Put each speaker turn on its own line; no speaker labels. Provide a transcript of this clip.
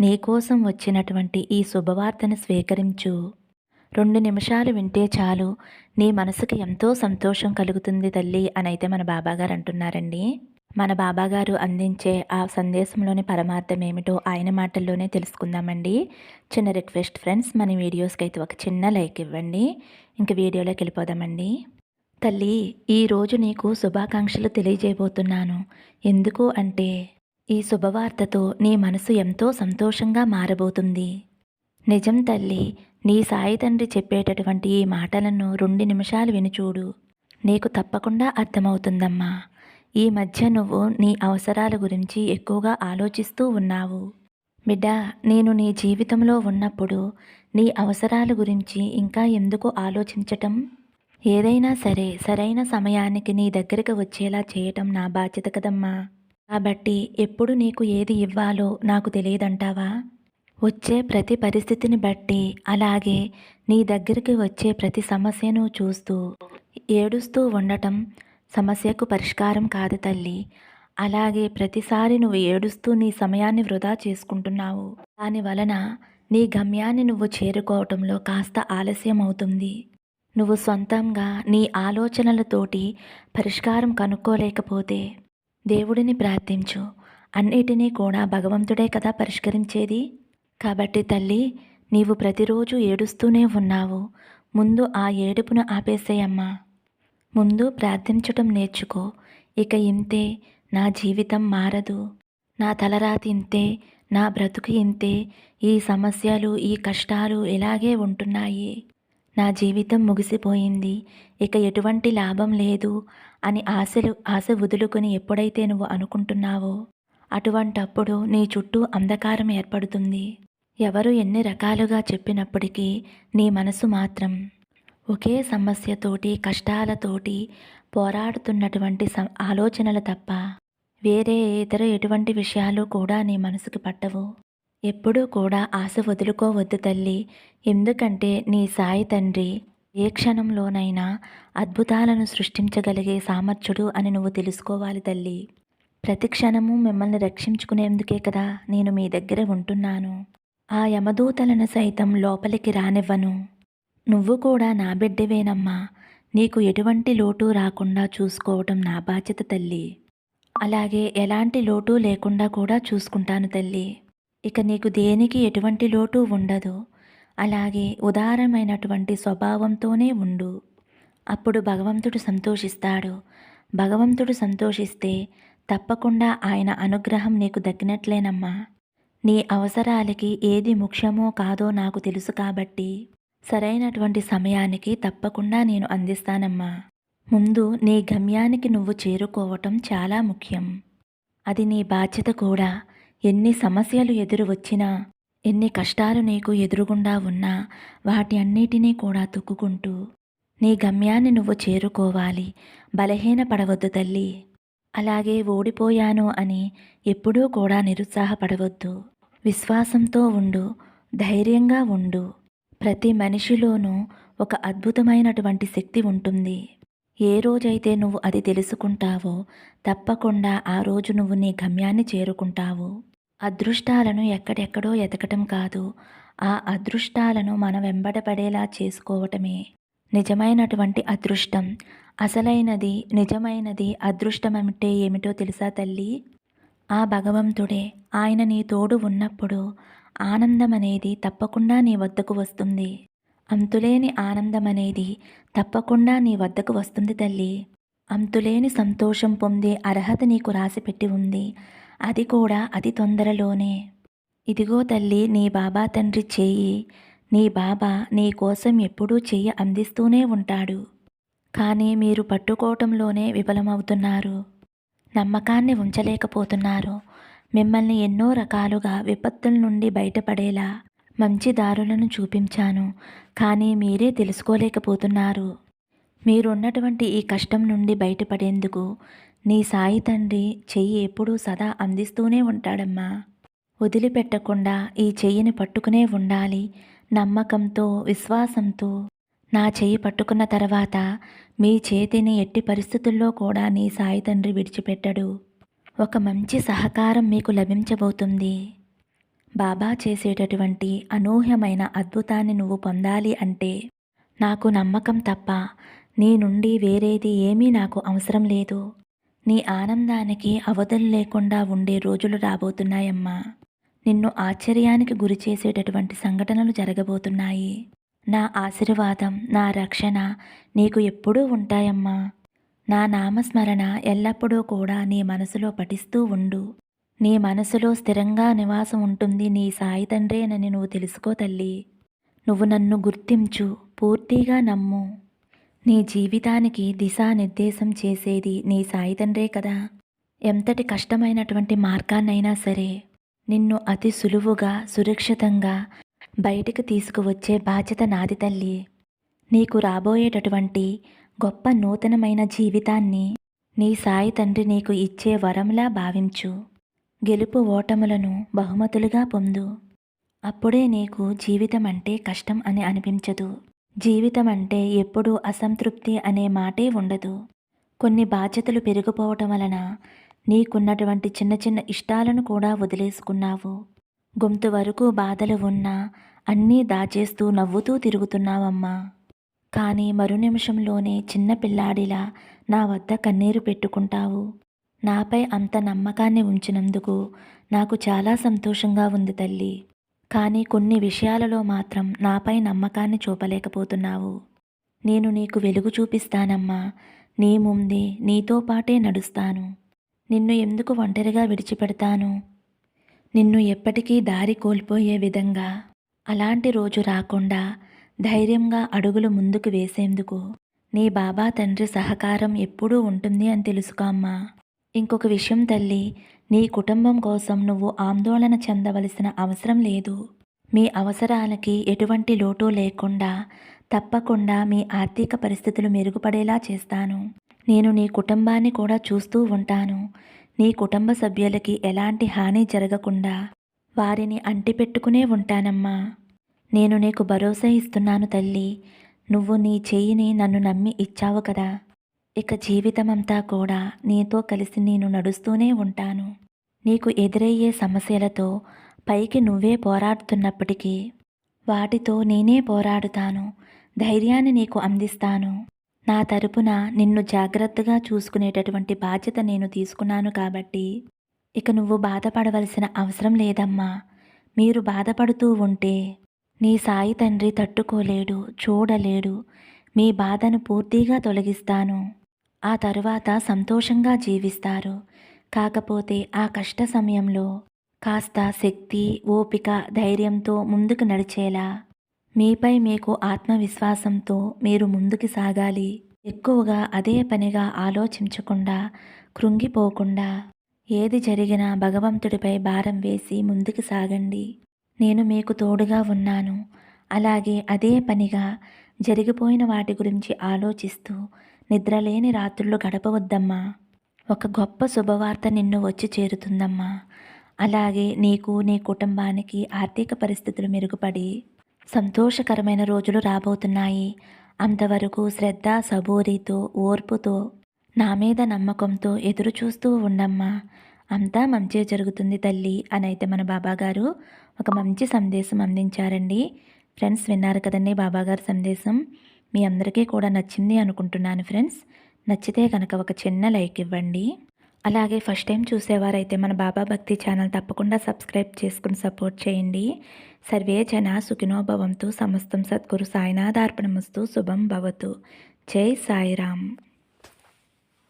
నీకోసం వచ్చినటువంటి ఈ శుభవార్తను స్వీకరించు. రెండు నిమిషాలు వింటే చాలు. నీ మనసుకి ఎంతో సంతోషం కలుగుతుంది తల్లి అని అయితే మన బాబాగారు అంటున్నారండి. మన బాబాగారు అందించే ఆ సందేశంలోని పరమార్థం ఏమిటో ఆయన మాటల్లోనే తెలుసుకుందామండి. చిన్న రిక్వెస్ట్ ఫ్రెండ్స్ మన వీడియోస్కి అయితే ఒక చిన్న లైక్ ఇవ్వండి. ఇంక వీడియోలోకి వెళ్ళిపోదామండి. తల్లి ఈరోజు నీకు శుభాకాంక్షలు తెలియజేయబోతున్నాను. ఎందుకు అంటే ఈ శుభవార్తతో నీ మనసు ఎంతో సంతోషంగా మారబోతుంది. నిజం తల్లి నీ సాయి తండ్రి చెప్పేటటువంటి ఈ మాటలను రెండు నిమిషాలు వినిచూడు. నీకు తప్పకుండా అర్థమవుతుందమ్మా. ఈ మధ్య నువ్వు నీ అవసరాల గురించి ఎక్కువగా ఆలోచిస్తూ ఉన్నావు. బిడ్డ నేను నీ జీవితంలో ఉన్నప్పుడు నీ అవసరాల గురించి ఇంకా ఎందుకు ఆలోచించటం? ఏదైనా సరే సరైన సమయానికి నీ దగ్గరికి వచ్చేలా చేయటం నా బాధ్యత కదమ్మా. కాబట్టి ఎప్పుడు నీకు ఏది ఇవ్వాలో నాకు తెలియదంటావా? వచ్చే ప్రతి పరిస్థితిని బట్టి అలాగే నీ దగ్గరికి వచ్చే ప్రతి సమస్యను చూస్తూ ఏడుస్తూ ఉండటం సమస్యకు పరిష్కారం కాదు తల్లి. అలాగే ప్రతిసారి నువ్వు ఏడుస్తూ నీ సమయాన్ని వృధా చేసుకుంటున్నావు. దాని వలన నీ గమ్యాన్ని నువ్వు చేరుకోవటంలో కాస్త ఆలస్యం అవుతుంది. నువ్వు సొంతంగా నీ ఆలోచనలతోటి పరిష్కారం కనుక్కోలేకపోతే దేవుడిని ప్రార్థించు. అన్నిటినీ కూడా భగవంతుడే కదా పరిష్కరించేది? కాబట్టి తల్లి నీవు ప్రతిరోజు ఏడుస్తూనే ఉన్నావు. ముందు ఆ ఏడుపును ఆపేసేయమ్మా. ముందు ప్రార్థించటం నేర్చుకో. ఇక ఇంతే నా జీవితం మారదు. నా తలరాతి ఇంతే నా బ్రతుకు ఇంతే. ఈ సమస్యలు ఈ కష్టాలు ఇలాగే ఉంటున్నాయి. నా జీవితం ముగిసిపోయింది. ఇక ఎటువంటి లాభం లేదు అని ఆశలు ఆశ వదులుకొని ఎప్పుడైతే నువ్వు అనుకుంటున్నావో అటువంటప్పుడు నీ చుట్టూ అంధకారం ఏర్పడుతుంది. ఎవరు ఎన్ని రకాలుగా చెప్పినప్పటికీ నీ మనసు మాత్రం ఒకే సమస్యతోటి కష్టాలతోటి పోరాడుతున్నటువంటి ఆలోచనలు తప్ప వేరే ఇతర ఎటువంటి విషయాలు కూడా నీ మనసుకు పట్టవు. ఎప్పుడూ కూడా ఆశ వదులుకోవద్దు తల్లి. ఎందుకంటే నీ సాయి తండ్రి ఏ క్షణంలోనైనా అద్భుతాలను సృష్టించగలిగే సామర్థ్యుడు అని నువ్వు తెలుసుకోవాలి తల్లి. ప్రతి క్షణము మిమ్మల్ని రక్షించుకునేందుకే కదా నేను మీ దగ్గర ఉంటున్నాను. ఆ యమదూతలను సైతం లోపలికి రానివ్వను. నువ్వు కూడా నా బిడ్డవేనమ్మా. నీకు ఎటువంటి లోటు రాకుండా చూసుకోవటం నా బాధ్యత తల్లి. అలాగే ఎలాంటి లోటు లేకుండా కూడా చూసుకుంటాను తల్లి. ఇక నీకు దేనికి ఎటువంటి లోటు ఉండదు. అలాగే ఉదారమైనటువంటి స్వభావంతోనే ఉండు. అప్పుడు భగవంతుడు సంతోషిస్తాడు. భగవంతుడు సంతోషిస్తే తప్పకుండా ఆయన అనుగ్రహం నీకు దక్కినట్లేనమ్మా. నీ అవసరాలకి ఏది ముఖ్యమో కాదో నాకు తెలుసు కాబట్టి సరైనటువంటి సమయానికి తప్పకుండా నేను అందిస్తానమ్మా. ముందు నీ గమ్యానికి నువ్వు చేరుకోవటం చాలా ముఖ్యం. అది నీ బాధ్యత కూడా. ఎన్ని సమస్యలు ఎదురు వచ్చినా ఎన్ని కష్టాలు నీకు ఎదురుగుండా ఉన్నా వాటి అన్నిటినీ కూడా తొక్కుకుంటూ నీ గమ్యాన్ని నువ్వు చేరుకోవాలి. బలహీన పడవద్దు తల్లి. అలాగే ఓడిపోయాను అని ఎప్పుడూ కూడా నిరుత్సాహపడవద్దు. విశ్వాసంతో ఉండు ధైర్యంగా ఉండు. ప్రతి మనిషిలోనూ ఒక అద్భుతమైనటువంటి శక్తి ఉంటుంది. ఏ రోజైతే నువ్వు అది తెలుసుకుంటావో తప్పకుండా ఆ రోజు నువ్వు నీ గమ్యాన్ని చేరుకుంటావు. అదృష్టాలను ఎక్కడెక్కడో ఎతకటం కాదు. ఆ అదృష్టాలను మనం వెంబడపడేలా చేసుకోవటమే. నిజమైనటువంటి అదృష్టం. అసలైనది నిజమైనది అదృష్టం అంటే ఏమిటో తెలుసా తల్లి? ఆ భగవంతుడే ఆయన నీ తోడు ఉన్నప్పుడు ఆనందం అనేది తప్పకుండా నీ వద్దకు వస్తుంది. అంతులేని ఆనందం అనేది తప్పకుండా నీ వద్దకు వస్తుంది తల్లి. అంతులేని సంతోషం పొందే అర్హత నీకు రాసిపెట్టి ఉంది. అది కూడా అతి తొందరలోనే. ఇదిగో తల్లి నీ బాబా తండ్రి చెయ్యి నీ బాబా నీ కోసం ఎప్పుడూ చెయ్యి అందిస్తూనే ఉంటాడు. కానీ మీరు పట్టుకోవటంలోనే విఫలమవుతున్నారు. నమ్మకాన్ని ఉంచలేకపోతున్నారు. మిమ్మల్ని ఎన్నో రకాలుగా విపత్తుల నుండి బయటపడేలా మంచి దారులను చూపించాను. కానీ మీరే తెలుసుకోలేకపోతున్నారు. మీరున్నటువంటి ఈ కష్టం నుండి బయటపడేందుకు నీ సాయి తండ్రి చెయ్యి ఎప్పుడూ సదా అందిస్తూనే ఉంటాడమ్మా. వదిలిపెట్టకుండా ఈ చెయ్యిని పట్టుకునే ఉండాలి. నమ్మకంతో విశ్వాసంతో నా చెయ్యి పట్టుకున్న తర్వాత మీ చేతిని ఎట్టి పరిస్థితుల్లో కూడా నీ సాయి తండ్రి విడిచిపెట్టడు. ఒక మంచి సహకారం మీకు లభించబోతుంది. బాబా చేసేటటువంటి అనూహ్యమైన అద్భుతాన్ని నువ్వు పొందాలి అంటే నాకు నమ్మకం తప్ప నీ నుండి వేరేది ఏమీ నాకు అవసరం లేదు. నీ ఆనందానికి అవధులు లేకుండా ఉండే రోజులు రాబోతున్నాయమ్మా. నిన్ను ఆశ్చర్యానికి గురి చేసేటటువంటి సంఘటనలు జరగబోతున్నాయి. నా ఆశీర్వాదం నా రక్షణ నీకు ఎప్పుడూ ఉంటాయమ్మా. నా నామస్మరణ ఎల్లప్పుడూ కూడా నీ మనసులో పఠిస్తూ ఉండు. నీ మనసులో స్థిరంగా నివాసం ఉంటుంది నీ సాయి తండ్రేనని నువ్వు తెలుసుకో తల్లి. నువ్వు నన్ను గుర్తించు పూర్తిగా నమ్ము. నీ జీవితానికి దిశానిర్దేశం చేసేది నీ సాయి తండ్రే కదా. ఎంతటి కష్టమైనటువంటి మార్గాన్నైనా సరే నిన్ను అతి సులువుగా సురక్షితంగా బయటికి తీసుకువచ్చే బాధ్యత నాది తల్లి. నీకు రాబోయేటటువంటి గొప్ప నూతనమైన జీవితాన్ని నీ సాయి తండ్రి నీకు ఇచ్చే వరంలా భావించు. గెలుపు ఓటములను బహుమతులుగా పొందు. అప్పుడే నీకు జీవితం అంటే కష్టం అని అనిపించదు. జీవితం అంటే ఎప్పుడూ అసంతృప్తి అనే మాటే ఉండదు. కొన్ని బాధ్యతలు పెరిగిపోవటం వలన నీకున్నటువంటి చిన్న చిన్న ఇష్టాలను కూడా వదిలేసుకున్నావు. గొంతు వరకు బాధలు ఉన్నా అన్నీ దాచేస్తూ నవ్వుతూ తిరుగుతున్నావమ్మా. కానీ మరు నిమిషంలోనే చిన్న పిల్లాడిలా నా వద్ద కన్నీరు పెట్టుకుంటావు. నాపై అంత నమ్మకాన్ని ఉంచినందుకు నాకు చాలా సంతోషంగా ఉంది తల్లి. కానీ కొన్ని విషయాలలో మాత్రం నాపై నమ్మకాన్ని చూపలేకపోతున్నావు. నేను నీకు వెలుగు చూపిస్తానమ్మా. నీ ముందే నీతో పాటే నడుస్తాను. నిన్ను ఎందుకు ఒంటరిగా విడిచిపెడతాను? నిన్ను ఎప్పటికీ దారి కోల్పోయే విధంగా. అలాంటి రోజు రాకుండా ధైర్యంగా అడుగులు ముందుకు వేసేందుకు నీ బాబా తండ్రి సహకారం ఎప్పుడూ ఉంటుంది అని తెలుసుకో అమ్మా. ఇంకొక విషయం తల్లి నీ కుటుంబం కోసం నువ్వు ఆందోళన చెందవలసిన అవసరం లేదు. మీ అవసరాలకి ఎటువంటి లోటు లేకుండా తప్పకుండా మీ ఆర్థిక పరిస్థితులు మెరుగుపడేలా చేస్తాను. నేను నీ కుటుంబాన్ని కూడా చూస్తూ ఉంటాను. నీ కుటుంబ సభ్యులకి ఎలాంటి హాని జరగకుండా వారిని అంటిపెట్టుకునే ఉంటానమ్మా. నేను నీకు భరోసా ఇస్తున్నాను తల్లి. నువ్వు నీ చెయ్యిని నన్ను నమ్మి ఇచ్చావు కదా. ఇక జీవితమంతా కూడా నీతో కలిసి నేను నడుస్తూనే ఉంటాను. నీకు ఎదురయ్యే సమస్యలతో పైకి నువ్వే పోరాడుతున్నప్పటికీ వాటితో నేనే పోరాడుతాను. ధైర్యాన్ని నీకు అందిస్తాను. నా తరపున నిన్ను జాగ్రత్తగా చూసుకునేటటువంటి బాధ్యత నేను తీసుకున్నాను కాబట్టి ఇక నువ్వు బాధపడవలసిన అవసరం లేదమ్మా. మీరు బాధపడుతూ ఉంటే నీ సాయి తండ్రి తట్టుకోలేడు చూడలేడు. మీ బాధను పూర్తిగా తొలగిస్తాను. ఆ తరువాత సంతోషంగా జీవిస్తారు. కాకపోతే ఆ కష్ట సమయంలో కాస్త శక్తి ఓపిక ధైర్యంతో ముందుకు నడిచేలా. మీపై మీకు ఆత్మవిశ్వాసంతో మీరు ముందుకు సాగాలి. ఎక్కువగా అదే పనిగా ఆలోచించకుండా కృంగిపోకుండా ఏది జరిగినా భగవంతుడిపై భారం వేసి ముందుకు సాగండి. నేను మీకు తోడుగా ఉన్నాను. అలాగే అదే పనిగా జరిగిపోయిన వాటి గురించి ఆలోచిస్తూ నిద్రలేని రాత్రులు గడపవద్దమ్మా. ఒక గొప్ప శుభవార్త నిన్ను వచ్చి చేరుతుందమ్మా. అలాగే నీకు నీ కుటుంబానికి ఆర్థిక పరిస్థితులు మెరుగుపడి సంతోషకరమైన రోజులు రాబోతున్నాయి. అంతవరకు శ్రద్ధ సబూరితో ఓర్పుతో నా మీద నమ్మకంతో ఎదురు చూస్తూ ఉండమ్మా. అంతా మంచి జరుగుతుంది తల్లి అని అయితే మన బాబాగారు ఒక మంచి సందేశం అందించారండి. ఫ్రెండ్స్ విన్నారు కదండి బాబాగారి సందేశం. మీ అందరికీ కూడా నచ్చింది అనుకుంటున్నాను ఫ్రెండ్స్. నచ్చితే కనుక ఒక చిన్న లైక్ ఇవ్వండి. అలాగే ఫస్ట్ టైం చూసేవారైతే మన బాబా భక్తి ఛానల్ తప్పకుండా సబ్స్క్రైబ్ చేసుకుని సపోర్ట్ చేయండి. సర్వే జన సుఖినోభవంతు సమస్తం సద్గురు సాయినాథార్పణమస్తు శుభం భవతు. జై సాయిరామ్.